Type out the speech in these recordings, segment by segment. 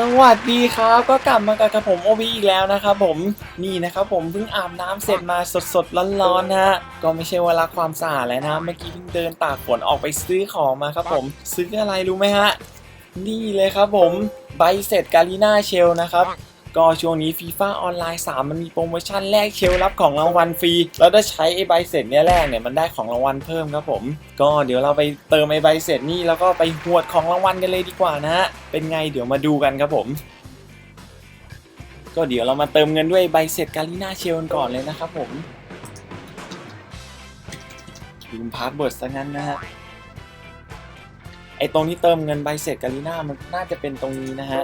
สวัสดีครับก็กลับมากับผมโอวีอีกแล้วนะครับผมนี่นะครับผมเพิ่งอาบน้ำเสร็จมาสดๆร้อนๆนะฮะก็ไม่ใช่เวลาความสะอาดแล้วนะเมื่อกี้เพิ่งเดินตากฝนออกไปซื้อของมาครับผมซื้ออะไรรู้ไหมฮะนี่เลยครับผมใบเสร็จกาลีนาเชลนะครับ ก็ช่วงนี้ฟีฟ่าออนไลน์ 3 มันมีโปรโมชั่นแลกเชลรับของรางวัลฟรี แล้วถ้าใช้ไอใบเสร็จเนี้ยแรกเนี่ยมันได้ของรางวัลเพิ่มครับผม ก็เดี๋ยวเราไปเติมไอใบเสร็จนี่แล้วก็ไปหวดของรางวัลกันเลยดีกว่านะฮะ เป็นไงเดี๋ยวมาดูกันครับผม ก็เดี๋ยวเรามาเติมเงินด้วยใบเสร็จกาลิน่าเชลก่อนเลยนะครับผมลืมพาสเวิร์ดซะงั้นนะฮะ ไอตรงที่เติมเงินใบเสร็จกาลิน่ามันน่าจะเป็นตรงนี้นะฮะ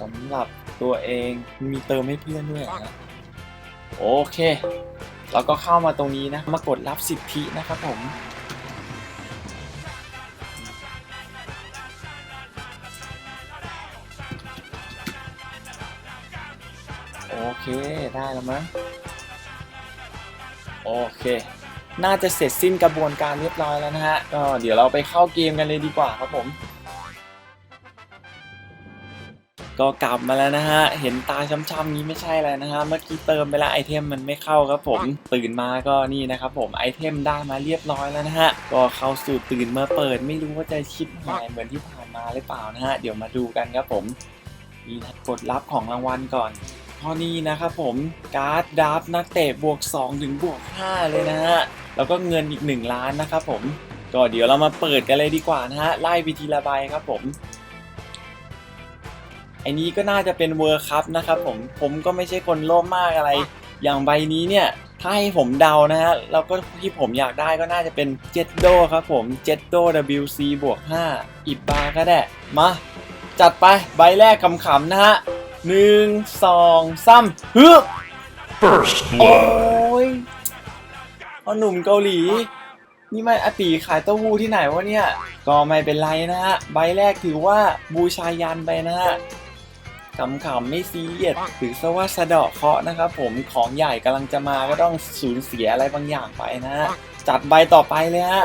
สำหรับตัวเองมีเติมให้เพื่อนด้วยเหรอฮะโอเค เราก็เข้ามาตรงนี้นะ มากดรับสิทธินะครับผม โอเคได้แล้วมั้ง โอเค น่าจะเสร็จสิ้นกระบวนการเรียบร้อยแล้วนะฮะ ก็เดี๋ยวเราไปเข้าเกมกันเลยดีกว่าครับผม ก็กลับมาแล้วนะฮะ เห็นตาช้ำๆนี้ไม่ใช่อะไรนะฮะ เมื่อกี้เติมไปแล้วไอเทมมันไม่เข้าครับผม ตื่นมาก็นี่นะครับผมไอเทมได้มาเรียบร้อยแล้วนะฮะ ก็เข้าสู่ตื่นมาเปิด ไม่รู้ว่าจะชิปหายเหมือนที่ผ่านมาหรือเปล่านะฮะ เดี๋ยวมาดูกันครับผมนี่นะกดรับของรางวัลก่อนพอนี้นะครับผมการ์ดดับนักเตะบวก 2 ถึงบวก 5 เลยนะฮะ แล้วก็เงินอีก 1 ล้านนะครับผมก็เดี๋ยวเรามาเปิดกันเลยดีกว่านะฮะไล่วิธีละใบครับผม ไอ้นี้ก็น่าจะเป็นเวอร์คัพนะครับผมผมก็ไม่ใช่คนโลภมากอะไร อย่างใบนี้เนี่ยถ้าให้ผมเดานะฮะแล้วก็ที่ผมอยากได้ก็น่าจะเป็นเจ็ดโดครับผมเจ็ดโด WC บวก5อิบบาก็ได้มาจัดไปใบแรกขำๆนะฮะหนึ่งสองสามฮึบ First โอ้ blood. ยเอาหนุ่มเกาหลี นี่มันอาตีขายเต้าหู้ที่ไหนวะเนี่ย ก็ไม่เป็นไรนะฮะ ใบแรกถือว่าบูชายันไปนะฮะ ขำๆไม่ซีเรียสถือซะว่าสะเดาะเคาะนะครับผมของใหญ่กำลังจะมาก็ต้องสูญเสียอะไรบางอย่างไปนะ จัดใบต่อไปเลยฮะ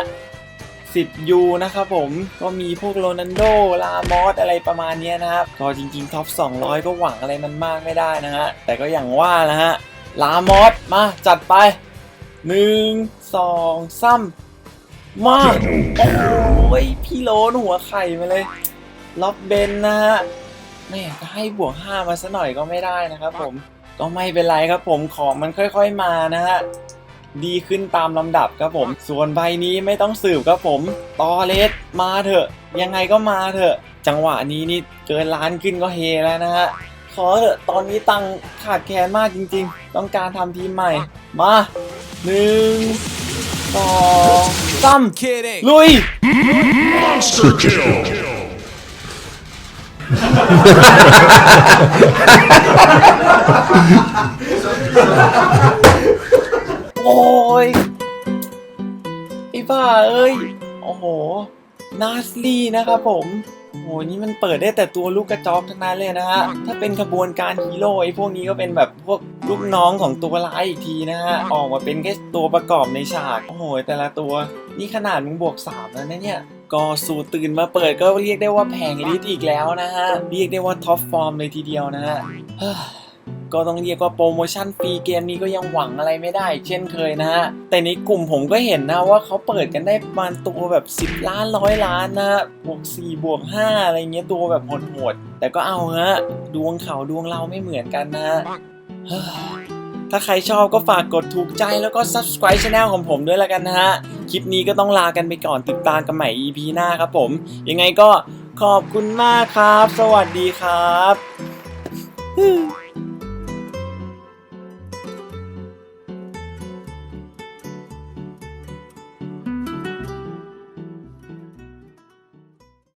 สิบยูนะครับผมก็มีพวกโรนันโด ลามอสอะไรประมาณนี้นะครับก็จริงๆท็อป 200 ก็หวังอะไรมันมากไม่ได้นะฮะ แต่ก็อย่างว่านะฮะ ลามอสมาจัดไปหนึ่งสองสามมา โอ้ยพี่โลนหัวไข่มาเลย ล็อบเบนนะฮะ แม่จะให้บวก 5 มาซะหน่อยก็ไม่ได้นะครับผมก็ไม่เป็นไรครับผมของมันค่อยๆมานะฮะดีขึ้นตามลำดับครับผม ส่วนใบนี้ไม่ต้องสืบครับผมตอเลสมาเถอะ ยังไงก็มาเถอะ จังหวะนี้นี่เกินล้านขึ้นก็เฮแล้วนะฮะขอเถอะตอนนี้ตังค์ขาดแคลนมากจริง ๆ ต้องการทำทีมใหม่ มาหนึ่งสองสามลุย Monster kill. โอ้ยไอ้บ้าเอ้ย โอ้โห นาสลี่นะครับผม โอ้โห นี่มันเปิดได้แต่ตัวลูกกระจอกทั้งนั้นเลยนะฮะ ถ้าเป็นขบวนการฮีโร่ไอ้พวกนี้ก็เป็นแบบพวกลูกน้องของตัวร้ายอีกทีนะฮะ ออกมาเป็นแค่ตัวประกอบในฉาก โอ้โห แต่ละตัว นี่ขนาดมึงบวกสามแล้วนะเนี่ย ก็สู่ตื่นมาเปิดก็เรียกได้ว่าแผงลิสอีกแล้วนะฮะ เรียกได้ว่าท็อปฟอร์มเลยทีเดียวนะฮะก็ต้องเรียกว่าโปรโมชั่นฟรีเกมนี้ก็ยังหวังอะไรไม่ได้ เช่นเคยนะฮะ แต่ในกลุ่มผมก็เห็นนะว่าเขาเปิดกันได้ประมาณตัวแบบ 10 ล้านร้อยล้านนะบวก4บวก5อะไรเงี้ยตัวแบบโหดๆแต่ก็เอาฮะ ดวงเขาดวงเราไม่เหมือนกันนะฮะ ถ้าใครชอบก็ฝากกดถูกใจแล้วก็ subscribe channel ของผมด้วยละกันนะฮะ คลิปนี้ก็ต้องลากันไปก่อนติดตามกันใหม่ EP หน้าครับผม ยังไงก็ขอบคุณมากครับ สวัสดีครับ